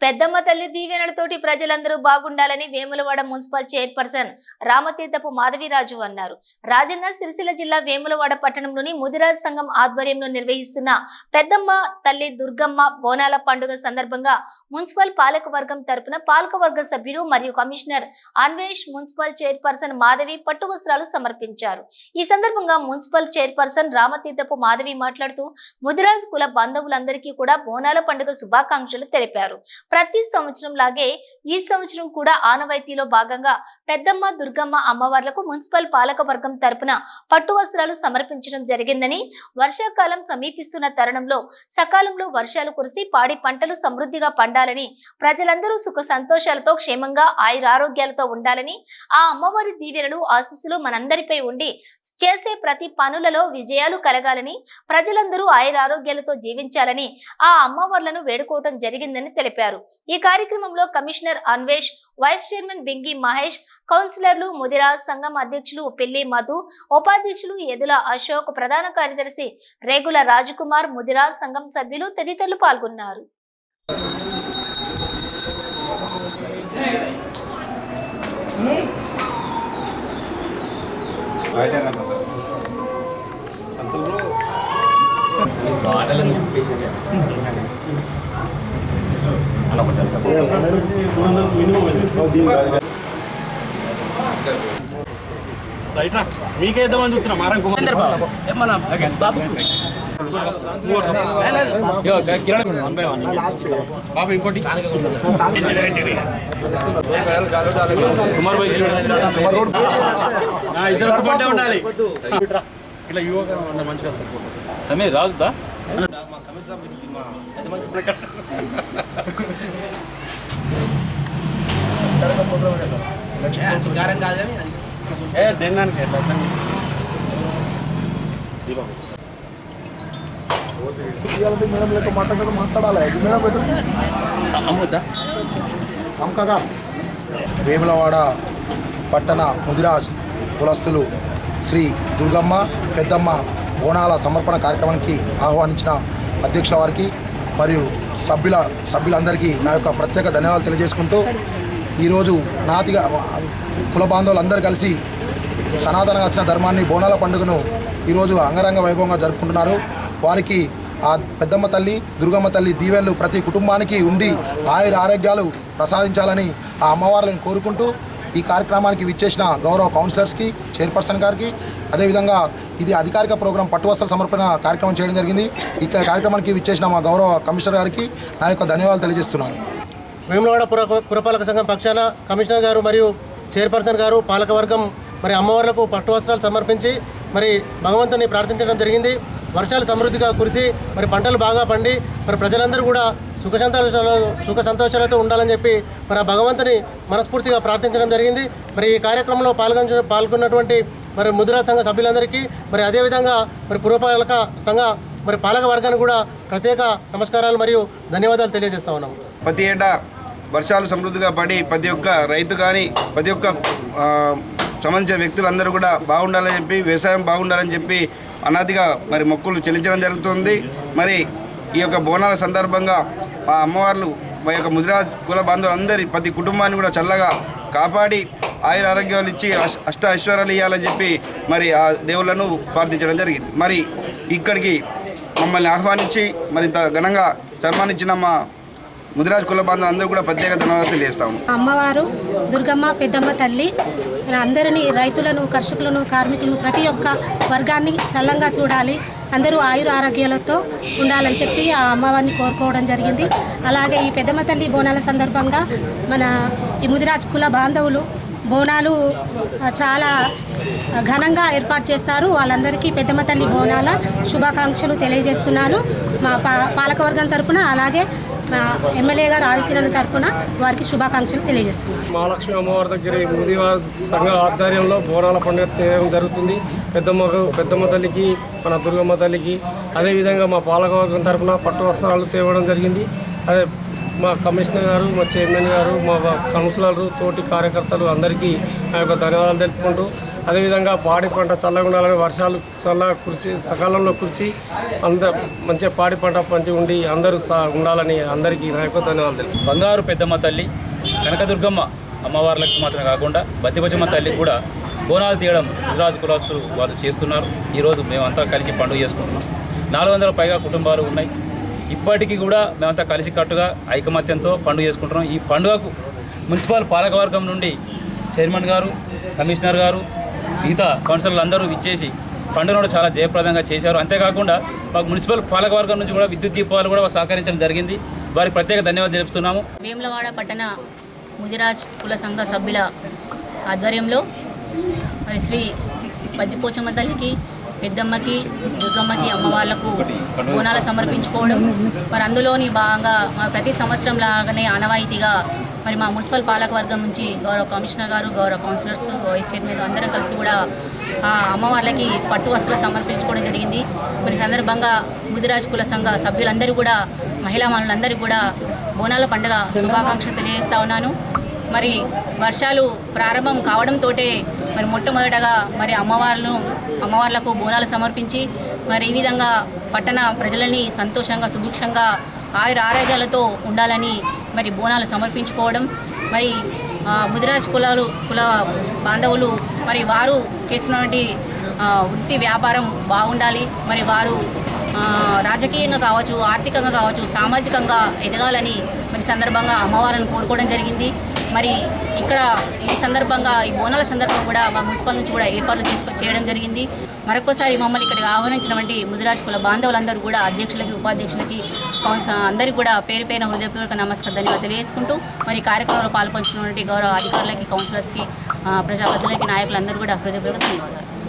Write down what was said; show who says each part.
Speaker 1: పెద్దమ్మ తల్లి దీవెనలతోటి ప్రజలందరూ బాగుండాలని వేములవాడ మున్సిపల్ చైర్పర్సన్ రామతీర్థపు మాధవిరాజు అన్నారు. రాజన్న సిరిసిల్ల జిల్లా వేములవాడ పట్టణంలోని ముదిరాజ్ సంఘం ఆధ్వర్యంలో నిర్వహిస్తున్న పెద్దమ్మ తల్లి దుర్గమ్మ బోనాల పండుగ సందర్భంగా మున్సిపల్ పాలక వర్గం తరపున పాలకవర్గ సభ్యులు మరియు commissioner Anvesh municipal chairperson Madhavi పట్టు వస్త్రాలు సమర్పించారు. ఈ సందర్భంగా మున్సిపల్ చైర్పర్సన్ రామతీర్థపు మాధవి మాట్లాడుతూ ముదిరాజ్ కుల బంధువులందరికీ కూడా బోనాల పండుగ శుభాకాంక్షలు తెలిపారు. ప్రతి సంవత్సరం లాగే ఈ సంవత్సరం కూడా ఆనవాయితీలో భాగంగా పెద్దమ్మ దుర్గమ్మ అమ్మవార్లకు మున్సిపల్ పాలక వర్గం తరపున పట్టు వస్త్రాలు సమర్పించడం జరిగిందని వర్షాకాలం సమీపిస్తున్న తరుణంలో సకాలంలో వర్షాలు కురిసి పాడి పంటలు సమృద్ధిగా పండాలని ప్రజలందరూ సుఖ సంతోషాలతో క్షేమంగా ఆయురారోగ్యాలతో ఉండాలని ఆ అమ్మవారి దీవెనలు ఆశీస్సులు మనందరిపై ఉండి చేసే ప్రతి పనులలో విజయాలు కలగాలని ప్రజలందరూ ఆయురారోగ్యాలతో జీవించాలని ఆ అమ్మవార్లను వేడుకోవటం జరిగిందని తెలిపారు. ఈ కార్యక్రమంలో commissioner Anvesh vice chairman Bingi Mahesh కౌన్సిలర్లు ముదిరాజ్ సంఘం అధ్యక్షులు పెళ్ళి మధు ఉపాధ్యక్షులు ఎదుల అశోక్ ప్రధాన కార్యదర్శి రేగుల రాజకుమార్ ముదిరాజ్ సంఘం సభ్యులు తదితరులు పాల్గొన్నారు.
Speaker 2: రైట్రా మీకే ఇద్దామని చూస్తున్నా మారం కుమార్ మన బాబు బాబు ఇంకోటి కుమార్ ఆ, ఇద్దరు ఉండాలి ఇట్లా యువక మంచిగా అమే
Speaker 3: మేడం లేక మాట్లాడాలి మాట్లాడాలి మేడం
Speaker 2: అమ్ముద్దా
Speaker 3: అమ్మకగా వేములవాడ పట్టణ ముదిరాజ్ కులస్తులు శ్రీ దుర్గమ్మ పెద్దమ్మ బోనాల సమర్పణ కార్యక్రమానికి ఆహ్వానించిన అధ్యక్షుల వారికి మరియు సభ్యుల సభ్యులందరికీ నా యొక్క ప్రత్యేక ధన్యవాదాలు తెలియజేసుకుంటూ ఈరోజు నాతిగా కుల బాంధవులందరూ కలిసి సనాతనంగా వచ్చిన ధర్మాన్ని బోనాల పండుగను ఈరోజు అంగరంగ వైభవంగా జరుపుకుంటున్నారు. వారికి ఆ పెద్దమ్మ తల్లి దుర్గమ్మ తల్లి దీవెనలు ప్రతి కుటుంబానికి ఉండి ఆయుర ఆరోగ్యాలు ప్రసాదించాలని ఆ అమ్మవార్లను కోరుకుంటూ ఈ కార్యక్రమానికి విచ్చేసిన గౌరవ కౌన్సిలర్స్కి చైర్పర్సన్ గారికి అదేవిధంగా ఇది అధికారిక ప్రోగ్రాం పట్టువస్త్రాలు సమర్పణ కార్యక్రమం చేయడం జరిగింది. ఈ కార్యక్రమానికి విచ్చేసిన మా గౌరవ కమిషనర్ గారికి నా యొక్క ధన్యవాదాలు తెలియజేస్తున్నాను.
Speaker 4: వేములవాడ పుర పురపాలక సంఘం పక్షాన కమిషనర్ గారు మరియు చైర్పర్సన్ గారు పాలకవర్గం మరి అమ్మవార్లకు పట్టు వస్త్రాలు సమర్పించి మరి భగవంతుని ప్రార్థించడం జరిగింది. వర్షాలు సమృద్ధిగా కురిసి మరి పంటలు బాగా పండి మరి ప్రజలందరూ కూడా సుఖ సంతోషాలు సుఖ సంతోషాలతో ఉండాలని చెప్పి మరి ఆ భగవంతుని మనస్ఫూర్తిగా ప్రార్థించడం జరిగింది. మరి ఈ కార్యక్రమంలో పాల్గొన పాల్గొన్నటువంటి మరి ముద్రా సంఘ సభ్యులందరికీ మరి అదేవిధంగా మరి పురపాలక సంఘ మరి పాలక వర్గానికి కూడా ప్రత్యేక నమస్కారాలు మరియు ధన్యవాదాలు తెలియజేస్తా ఉన్నాము.
Speaker 5: ప్రతి ఏటా వర్షాలు సమృద్ధిగా పడి ప్రతి ఒక్క రైతు కానీ ప్రతి ఒక్క సంబంధించిన వ్యక్తులందరూ కూడా బాగుండాలని చెప్పి వ్యవసాయం బాగుండాలని చెప్పి అనాదిగా మరి మొక్కులు చెల్లించడం జరుగుతుంది. మరి ఈ యొక్క బోనాల సందర్భంగా ఆ అమ్మవార్లు మా యొక్క ముదిరాజ్ కుల బాంధవులందరి ప్రతి కుటుంబాన్ని కూడా చల్లగా కాపాడి ఆయుర ఆరోగ్యాలు ఇచ్చి అష్- అష్ట ఐశ్వర్యాలు ఇవ్వాలని చెప్పి మరి ఆ దేవుళ్ళను ప్రార్థించడం జరిగింది. మరి ఇక్కడికి మమ్మల్ని ఆహ్వానించి మరింత ఘనంగా సన్మానించిన మా ముదిరాజ్ కుల బాంధవులు అందరూ కూడా ప్రత్యేక ధన్యవాదాలు తెలియజేస్తాము.
Speaker 6: అమ్మవారు దుర్గమ్మ పెద్దమ్మ తల్లి అందరినీ రైతులను కర్షకులను కార్మికులను ప్రతి ఒక్క వర్గాన్ని చల్లంగా చూడాలి. అందరూ ఆయుర ఆరోగ్యాలతో ఉండాలని చెప్పి ఆ అమ్మవారిని కోరుకోవడం జరిగింది. అలాగే ఈ పెద్దమ్మ తల్లి బోనాల సందర్భంగా మన ఈ ముదిరాజ్ కుల బాంధవులు బోనాలు చాలా ఘనంగా ఏర్పాటు చేస్తారు. వాళ్ళందరికీ పెద్దమ్మ తల్లి బోనాల శుభాకాంక్షలు తెలియజేస్తున్నాను. మా పాలకవర్గం తరపున అలాగే ఎమ్మెల్యే గారు ఆదిశీలన తరఫున వారికి శుభాకాంక్షలు తెలియజేస్తున్నాను.
Speaker 2: మహాలక్ష్మి అమ్మవారి దగ్గర ఈ సంఘ ఆధ్వర్యంలో బోనాల పండుగ చేయడం జరుగుతుంది. పెద్దమ్మ పెద్దమ్మ తల్లికి మన దుర్గమ్మ తల్లికి అదేవిధంగా మా పాలకవర్గం తరఫున పట్టు వస్త్రాలు తేవడం జరిగింది. అదే మా కమిషనర్ గారు మా చైర్మన్ గారు మా కౌన్సిలర్ తోటి కార్యకర్తలు అందరికీ నా యొక్క ధన్యవాదాలు తెలుపుకుంటూ అదేవిధంగా పాడి పంట చల్లగా ఉండాలని వర్షాలు చల్లగా కురిసి సకాలంలో కురిసి అంద మంచిగా పాడి పంట మంచిగా ఉండి అందరూ ఉండాలని అందరికీ నా యొక్క ధన్యవాదాలు తెలుపు
Speaker 7: బంగారు పెద్దమ్మ తల్లి కనకదుర్గమ్మ అమ్మవార్లకు మాత్రమే కాకుండా బతిపచమ్మ తల్లి కూడా బోనాలు తీయడం గుజరాత్ కులాస్తులు వాళ్ళు చేస్తున్నారు. ఈరోజు మేమంతా కలిసి పండుగ చేసుకుంటున్నాం. నాలుగు వందల పైగా కుటుంబాలు ఉన్నాయి. ఇప్పటికీ కూడా మేమంతా కలిసి కట్టుగా ఐకమత్యంతో పండుగ చేసుకుంటున్నాం. ఈ పండుగకు మున్సిపల్ పాలకవర్గం నుండి చైర్మన్ గారు కమిషనర్ గారు మిగతా కౌన్సిలర్లు అందరూ ఇచ్చేసి పండుగను కూడా చాలా జయప్రదంగా చేశారు. అంతేకాకుండా మాకు మున్సిపల్ పాలకవర్గం నుంచి కూడా విద్యుత్ దీపాలు కూడా సహకరించడం జరిగింది. వారికి ప్రత్యేక ధన్యవాదాలు తెలుపుతున్నాము.
Speaker 8: వేములవాడ పట్టణ ముదిరాజ్ కుల సంఘ సభ్యుల ఆధ్వర్యంలో శ్రీ పద్దిపోచమ్మ తల్లికి పెద్దమ్మకి దుర్గమ్మకి అమ్మవార్లకు బోనాలు సమర్పించుకోవడం. మరి అందులోని భాగంగా మా ప్రతి సంవత్సరం లాగానే ఆనవాయితీగా మరి మా మున్సిపల్ పాలక వర్గం నుంచి గౌరవ కమిషనర్ గారు గౌరవ కౌన్సిలర్స్ వైస్ చైర్మన్ అందరం కలిసి కూడా ఆ అమ్మవార్లకి పట్టు వస్త్రాలు సమర్పించుకోవడం జరిగింది. మరి సందర్భంగా ముదిరాజ్ కుల సంఘ సభ్యులందరూ కూడా మహిళా మనులందరూ కూడా బోనాల పండుగ శుభాకాంక్షలు తెలియజేస్తా ఉన్నాను. మరి వర్షాలు ప్రారంభం కావడంతో మరి మొట్టమొదటగా మరి అమ్మవార్లను అమ్మవార్లకు బోనాలు సమర్పించి మరి ఈ విధంగా పట్టణ ప్రజలని సంతోషంగా సుభిక్షంగా ఆయుర ఆరోగ్యాలతో ఉండాలని మరి బోనాలు సమర్పించుకోవడం మరి ముదిరాజ్ కులాలు కుల బాంధవులు మరి వారు చేస్తున్నటువంటి వృత్తి వ్యాపారం బాగుండాలి. మరి వారు రాజకీయంగా కావచ్చు ఆర్థికంగా కావచ్చు సామాజికంగా ఎదగాలని మరి సందర్భంగా అమ్మవారిని కోరుకోవడం జరిగింది. మరి ఇక్కడ ఈ సందర్భంగా ఈ బోనాల సందర్భం కూడా మా మున్సిపల్ నుంచి కూడా ఏర్పాట్లు చేసుకు చేయడం జరిగింది. మరొకసారి మమ్మల్ని ఇక్కడికి ఆహ్వానించినటువంటి ముదిరాజ్ కుల బాంధవులందరూ కూడా అధ్యక్షులకి ఉపాధ్యక్షులకి కౌన్సిల్ అందరికీ కూడా పేరు పేరున హృదయపూర్వక నమస్కారం ధన్యవాదాలు తెలియజేసుకుంటూ మరి కార్యక్రమంలో పాల్పంచుకున్నటువంటి గౌరవ అధికారులకి కౌన్సిలర్స్కి ప్రజాప్రతినిధులకి నాయకులందరూ కూడా హృదయపూర్వక ధన్యవాదాలు.